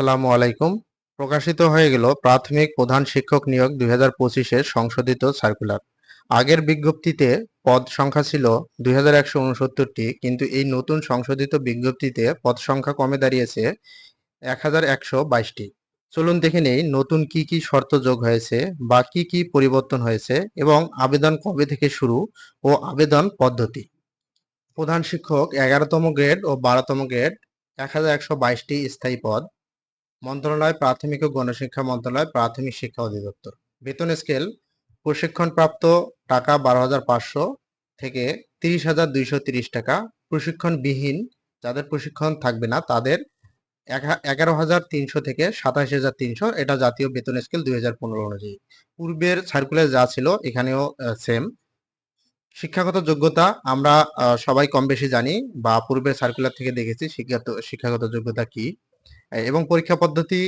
আসসালামু আলাইকুম। প্রকাশিত হয়ে গেল প্রাথমিক প্রধান শিক্ষক নিয়োগ দুই হাজার পঁচিশের সংশোধিত সার্কুলার। আগের বিজ্ঞপ্তিতে পদ সংখ্যা ছিল দুই হাজার একশো উনসত্তরটি, কিন্তু এই নতুন সংশোধিত বিজ্ঞপ্তিতে পদ সংখ্যা কমে দাঁড়িয়েছে এক হাজার একশো বাইশটি। চলুন দেখে নেই নতুন কি কি শর্ত যোগ হয়েছে বা কি কি পরিবর্তন হয়েছে এবং আবেদন কবে থেকে শুরু ও আবেদন পদ্ধতি। প্রধান শিক্ষক এগারোতম গ্রেড ও বারোতম গ্রেড এক হাজার একশো বাইশটি স্থায়ী পদ। মন্ত্রণালয়, প্রাথমিক ও গণশিক্ষা মন্ত্রণালয়, প্রাথমিক শিক্ষা অধিদপ্তর। বেতন স্কেল প্রশিক্ষণপ্রাপ্ত টাকা বারো হাজার পাঁচশো থেকে তিরিশ হাজার দুইশো তিরিশ টাকা। প্রশিক্ষণবিহীন, যাদের প্রশিক্ষণ থাকবে না, তাদের এগারো হাজার তিনশো থেকে সাতাশ হাজার তিনশো, এটা জাতীয় বেতন স্কেল দুই হাজার পনেরো অনুযায়ী। পূর্বের সার্কুলার যা ছিল, এখানেও সেম শিক্ষাগত যোগ্যতা, আমরা সবাই কম বেশি জানি, বা পূর্বের সার্কুলার থেকে দেখেছি, শিক্ষাগত শিক্ষাগত যোগ্যতা কি? এবং পরীক্ষা পদ্ধতি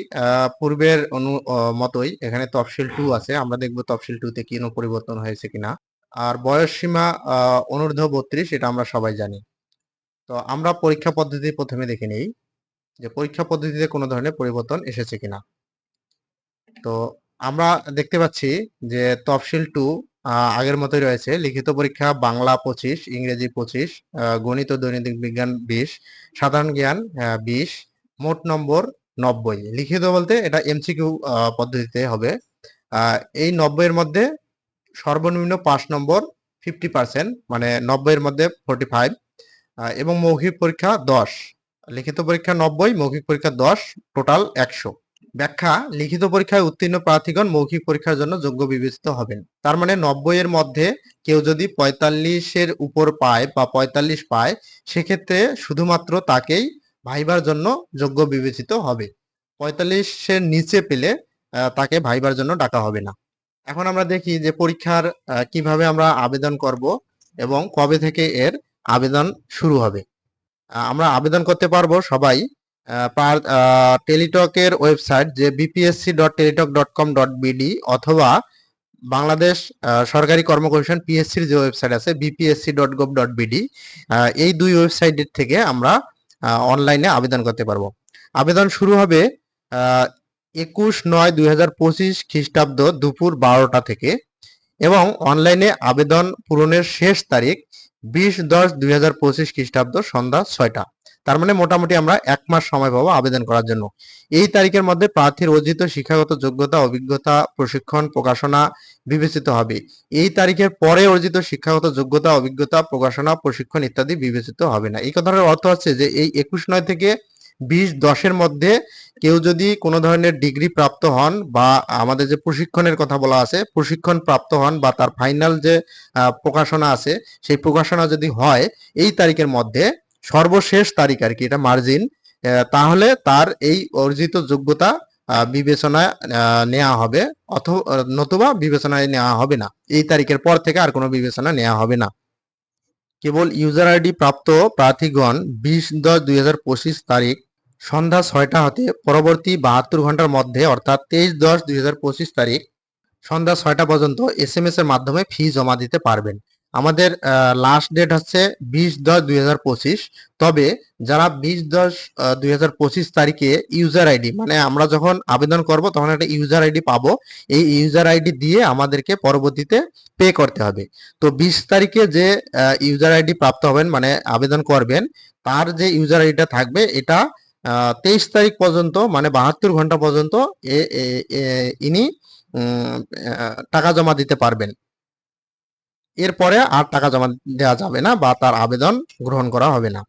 পূর্বের অনু মতোই। এখানে তফসিল টু আছে। আমরা দেখব তফসিল টু তে কোনো পরিবর্তন হয়েছে কিনা। আর বয়স সীমা অনূর্ধ্ব বত্রিশ, এটা আমরা সবাই জানি। তো আমরা পরীক্ষা পদ্ধতি প্রথমে দেখে নেই যে পরীক্ষা পদ্ধতিতে কোনো ধরনের পরিবর্তন এসেছে কিনা। তো আমরা দেখতে পাচ্ছি যে তফসিল টু আগের মতোই রয়েছে। লিখিত পরীক্ষা বাংলা পঁচিশ, ইংরেজি পঁচিশ গণিত দৈনন্দিন বিজ্ঞান বিশ, সাধারণ জ্ঞান বিশ মোট নম্বর নব্বই। লিখিত বলতে এটা এমসিকিউ পদ্ধতিতে হবে। এই নব্বইয়ের মধ্যে সর্বনিম্ন পাঁচ নম্বর ফিফটি পার্সেন্ট মানে নব্বইয়ের মধ্যে ফোর্টি ফাইভ এবং মৌখিক পরীক্ষা দশ। লিখিত পরীক্ষা নব্বই, মৌখিক পরীক্ষা দশ টোটাল একশো। ব্যাখ্যা, লিখিত পরীক্ষায় উত্তীর্ণ প্রার্থীগণ মৌখিক পরীক্ষার জন্য যোগ্য বিবেচিত হবেন। তার মানে নব্বই এর মধ্যে কেউ যদি পঁয়তাল্লিশের উপর পায় বা পঁয়তাল্লিশ পায়, সেক্ষেত্রে শুধুমাত্র তাকেই ভাইবার জন্য যোগ্য বিবেচিত হবে। পঁয়তাল্লিশের নিচে পেলে তাকে ভাইবার জন্য ডাকা হবে না। এখন আমরা দেখি যে পরীক্ষার কীভাবে আমরা আবেদন করব এবং কবে থেকে এর আবেদন শুরু হবে। আমরা আবেদন করতে পারব সবাই টেলিটকের ওয়েবসাইট যে BPSC dot Teletalk dot com dot BD অথবা বাংলাদেশ সরকারি কর্ম কমিশন পিএসসির যে ওয়েবসাইট আছে BPSC dot gov dot BD এই দুই ওয়েবসাইটের থেকে আমরা অনলাইনে আবেদন করতে পারব। আবেদন শুরু হবে একুশ নয় দুই হাজার পঁচিশ খ্রিস্টাব্দ দুপুর বারোটা থেকে এবং অনলাইনে আবেদন পূরণের শেষ তারিখ বিশ দশ দুই হাজার পঁচিশ খ্রিস্টাব্দ সন্ধ্যা ছয়টা। তার মানে মোটামুটি আমরা এক মাস সময় পাবো আবেদন করার জন্য। এই তারিখের মধ্যে প্রার্থীর অর্জিত শিক্ষাগত যোগ্যতা, অভিজ্ঞতা, প্রশিক্ষণ, প্রকাশনা বিবেচিত হবে। এই তারিখের পরে অর্জিত শিক্ষাগত যোগ্যতা, অভিজ্ঞতা, প্রকাশনা, প্রশিক্ষণ ইত্যাদি বিবেচিত হবে না। এই কথাটার অর্থ হচ্ছে যে এই একুশ নয় থেকে বিশ দশের মধ্যে কেউ যদি কোনো ধরনের ডিগ্রি প্রাপ্ত হন বা আমাদের যে প্রশিক্ষণের কথা বলা আছে, প্রশিক্ষণ প্রাপ্ত হন বা তার ফাইনাল যে প্রকাশনা আছে, সেই প্রকাশনা যদি হয়, এই তারিখের মধ্যে সর্বশেষ তারিখ আর কি, এটা মার্জিন তাহলে তার এই অর্জিত যোগ্যতা বিবেচনায় নেওয়া হবে অথবা নতুবা বিবেচনায় নেওয়া হবে না। এই তারিখের পর থেকে আর কোনো বিবেচনা নেওয়া হবে না। কেবল ইউজার আইডি প্রাপ্ত প্রার্থীগণ বিশ দশ দুই তারিখ সন্ধ্যা ছয়টা হতে পরবর্তী বাহাত্তর ঘণ্টার মধ্যে, অর্থাৎ তেইশ দশ দুই তারিখ সন্ধ্যা ছয়টা পর্যন্ত এস এম এস এর মাধ্যমে ফি জমা দিতে পারবেন। আমাদের লাস্ট ডেট হচ্ছে বিশ দশ দুই তবে যারা বিশ দশ দুই তারিখে ইউজার আইডি মানে আমরা যখন আবেদন করব তখন একটা ইউজার আইডি পাবো। এই ইউজার আইডি দিয়ে আমাদেরকে পরবর্তীতে পে করতে হবে। তো বিশ তারিখে যে ইউজার আইডি প্রাপ্ত হবেন মানে আবেদন করবেন, তার যে ইউজার আইডিটা থাকবে, এটা তেইশ তারিখ পর্যন্ত মানে বাহাত্তর ঘণ্টা পর্যন্ত ইনি টাকা জমা দিতে পারবেন। এরপরে আর টাকা জমা দেওয়া যাবে না বা তার আবেদন গ্রহণ করা হবে না।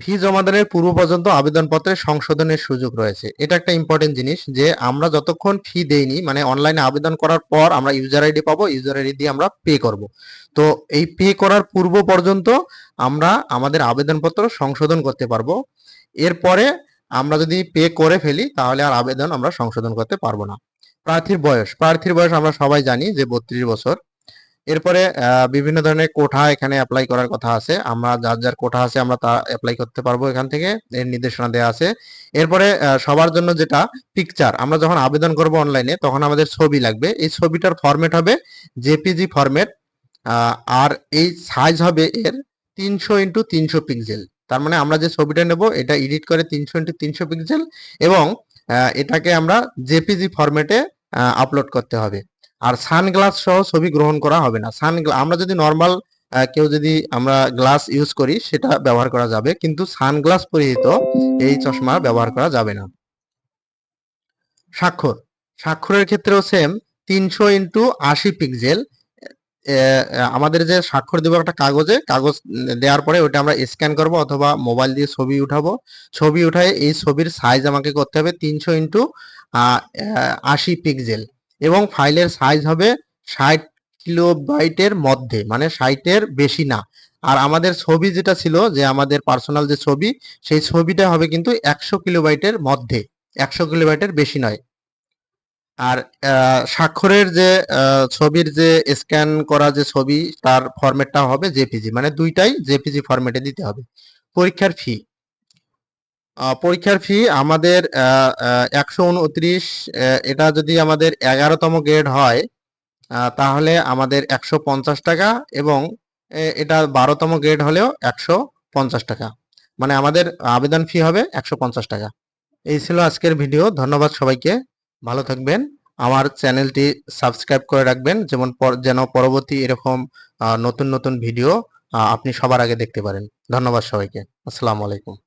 ফি জমাদানের পূর্ব পর্যন্ত আবেদনপত্রে সংশোধনের সুযোগ রয়েছে। এটা একটা ইম্পর্টেন্ট জিনিস যে আমরা যতক্ষণ ফি দেইনি মানে অনলাইনে আবেদন করার পর আমরা ইউজার আইডি পাবো ইউজার আইডি দিয়ে আমরা পে করব। তো এই পে করার পূর্ব পর্যন্ত আমরা আমাদের আবেদনপত্র সংশোধন করতে পারব। এরপরে আমরা যদি পে করে ফেলি, তাহলে আর আবেদন আমরা সংশোধন করতে পারব না। প্রার্থীর বয়স প্রার্থীর বয়স আমরা সবাই জানি যে বত্রিশ বছর। এরপরে বিভিন্ন ধরনের কোঠা এখানে অ্যাপ্লাই করার কথা আছে। আমরা যার যার কোঠা আছে আমরা তা অ্যাপ্লাই করতে পারব এখান থেকে, এর নির্দেশনা দেওয়া আছে। এরপরে সবার জন্য যেটা পিকচার আমরা যখন আবেদন করব অনলাইনে তখন আমাদের ছবি লাগবে। এই ছবিটার ফরম্যাট হবে জেপিজি ফরম্যাট আর এই সাইজ হবে এর তিনশো ইন্টু তিনশো পিক্সেল তার মানে আমরা যে ছবিটা নেব, এটা এডিট করে তিনশো ইন্টু তিনশো পিক্সেল এবং এটাকে আমরা জেপিজি ফরম্যাটে আপলোড করতে হবে। আর সানগ্লাস সহ ছবি গ্রহণ করা হবে না। সান আমরা যদি নর্মাল কেউ যদি আমরা গ্লাস ইউজ করি, সেটা ব্যবহার করা যাবে। কিন্তু সানগ্লাস পরিহিত এই চশমা ব্যবহার করা যাবে না। স্বাক্ষর। স্বাক্ষরের ক্ষেত্রেও সেম তিনশো ইন্টু আশি পিক্সেল আমাদের যে স্বাক্ষর দেবো একটা কাগজে, কাগজ দেওয়ার পরে ওটা আমরা স্ক্যান করব অথবা মোবাইল দিয়ে ছবি উঠাবো। ছবি উঠায় এই ছবির সাইজ আমাকে করতে হবে তিনশো ইন্টু আশি পিক্সেল এবং ফাইলের সাইজ হবে ষাট কিলোবাইটের মধ্যে মানে ষাটের বেশি না। আর আমাদের ছবি যেটা ছিল, যে আমাদের পার্সোনাল যে ছবি, সেই ছবিটা হবে কিন্তু একশো কিলোবাইটের মধ্যে। একশো কিলোবাইটের বেশি নয়। আর স্বাক্ষরের যে ছবির যে স্ক্যান করা যে ছবি, তার ফরম্যাটটা হবে জেপিজি মানে দুইটাই জেপিজি ফরম্যাটে দিতে হবে। পরীক্ষার ফি পরীক্ষার ফি আমাদের একশো উনত্রিশ এটা যদি আমাদের এগারোতম গ্রেড হয় তাহলে আমাদের একশো পঞ্চাশ টাকা এবং এটা বারোতম গ্রেড হলেও একশো পঞ্চাশ টাকা। মানে আমাদের আবেদন ফি হবে একশো পঞ্চাশ টাকা। এই ছিল আজকের ভিডিও ধন্যবাদ সবাইকে। ভালো থাকবেন। আমার চ্যানেলটি সাবস্ক্রাইব করে রাখবেন, যেমন যেন পরবর্তী এরকম নতুন নতুন ভিডিও আপনি সবার আগে দেখতে পারেন। ধন্যবাদ সবাইকে। আসসালামু আলাইকুম।